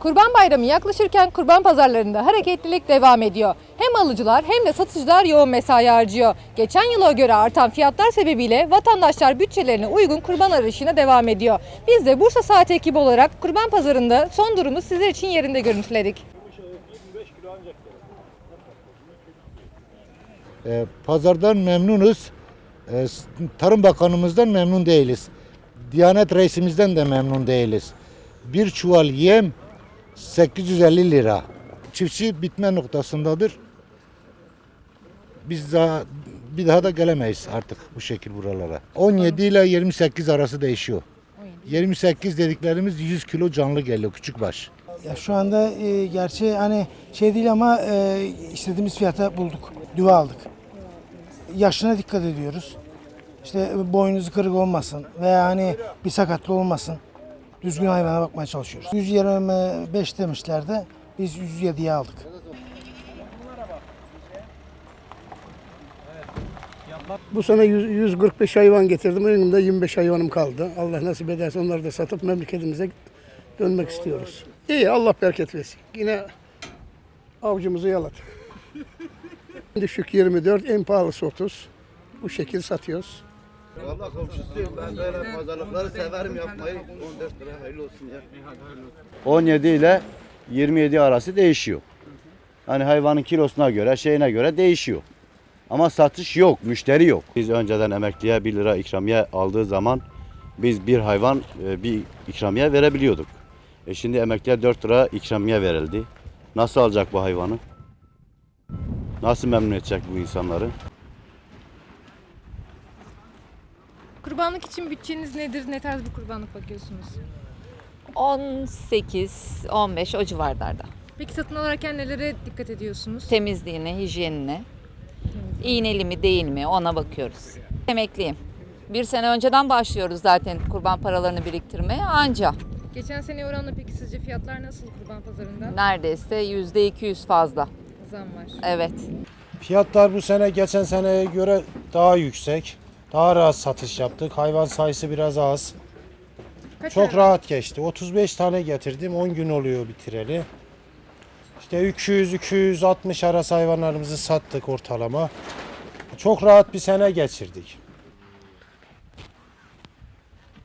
Kurban Bayramı yaklaşırken kurban pazarlarında hareketlilik devam ediyor. Hem alıcılar hem de satıcılar yoğun mesai harcıyor. Geçen yıla göre artan fiyatlar sebebiyle vatandaşlar bütçelerine uygun kurban arayışına devam ediyor. Biz de Bursa Saat ekibi olarak kurban pazarında son durumu sizler için yerinde görüntüledik. E, pazardan memnunuz. E, Tarım Bakanımızdan memnun değiliz. Diyanet Reisimizden de memnun değiliz. Bir çuval yem 850 lira. Çiftçi bitme noktasındadır. Biz daha bir daha da gelemeyiz artık bu şekil buralara. 17 ile 28 arası değişiyor. 28 dediklerimiz 100 kilo canlı geliyor küçük baş. Ya şu anda e, gerçi hani şey değil ama e, istediğimiz fiyata bulduk. Düve aldık. Yaşına dikkat ediyoruz. İşte boynuzu kırık olmasın veya hani bir sakatlı olmasın. Düzgün hayvana bakmaya çalışıyoruz. 125 demişlerdi. Biz 107'ye aldık. Bu sene 100 145 hayvan getirdim. Önümde 25 hayvanım kaldı. Allah nasip ederse onları da satıp memleketimize dönmek istiyoruz. İyi Allah bereket versin. Yine avcımızı yalat. Düşük 24, en pahalısı 30. Bu şekil satıyoruz. Valla komşusuyum ben böyle pazarlıkları severim yapmayı. 14 lira hayırlı olsun ya. 17 ile 27 arası değişiyor. Hani hayvanın kilosuna göre, şeyine göre değişiyor. Ama satış yok, müşteri yok. Biz önceden emekliye 1 lira ikramiye aldığı zaman biz bir hayvan e, bir ikramiye verebiliyorduk. E şimdi emekliye 4 lira ikramiye verildi. Nasıl alacak bu hayvanı? Nasıl memnun edecek bu insanları? Kurbanlık için bütçeniz nedir? Ne tarz bir kurbanlık bakıyorsunuz? 18-15 o civarlarda. Peki satın alırken nelere dikkat ediyorsunuz? Temizliğine, hijyenine, iğneli mi değil mi ona bakıyoruz. Emekliyim. Bir sene önceden başlıyoruz zaten kurban paralarını biriktirmeye anca. Geçen sene oranla peki sizce fiyatlar nasıl kurban pazarında? Neredeyse %200 fazla. Zam var. Evet. Fiyatlar bu sene geçen seneye göre daha yüksek. Daha rahat satış yaptık. Hayvan sayısı biraz az. Kaç Çok hayvan? rahat geçti. 35 tane getirdim. 10 gün oluyor bitireli. İşte 200-260 arası hayvanlarımızı sattık ortalama. Çok rahat bir sene geçirdik.